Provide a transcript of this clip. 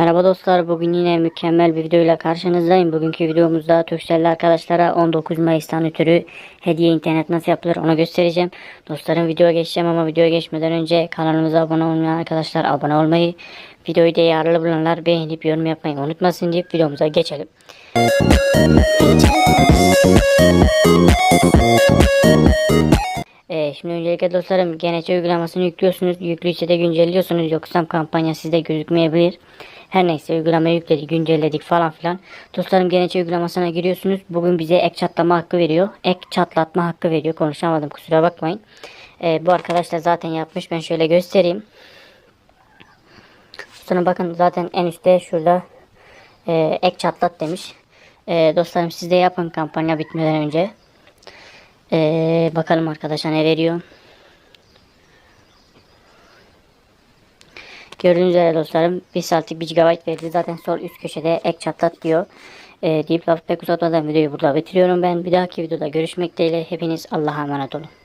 Merhaba dostlar bugün yine mükemmel bir videoyla karşınızdayım. Bugünkü videomuzda Turkcell'li arkadaşlara 19 Mayıs'tan ötürü hediye internet nasıl yapılır onu göstereceğim. Dostlarım videoya geçeceğim ama videoya geçmeden önce kanalımıza abone olmayan arkadaşlar abone olmayı, videoyu da yararlı bulanlar beğenip yorum yapmayı unutmasın deyip videomuza geçelim. Şimdi öncelikle dostlarım GNC uygulamasını yüklüyorsunuz. Yüklüyse de güncelliyorsunuz. Yoksa kampanya sizde gözükmeyebilir. Her neyse uygulamayı yükledik, güncelledik falan filan. Dostlarım GNC uygulamasına giriyorsunuz. Bugün bize ek çatlama hakkı veriyor. Ek çatlatma hakkı veriyor. Konuşamadım kusura bakmayın. Ee, bu arkadaşlar zaten yapmış. Ben şöyle göstereyim. Sonra bakın zaten en üstte şurada e, ek çatlat demiş. E, dostlarım siz de yapın kampanya bitmeden önce. Ee, bakalım arkadaşlar ne veriyor. Gördüğünüz üzere dostlarım 1 saatlik 1 GB verdi. Zaten sol üst köşede ek çatlat diyor. Ee, deyip lafı pek uzatmadan videoyu burada bitiriyorum ben. Bir dahaki videoda görüşmek dileğiyle. Hepiniz Allah'a emanet olun.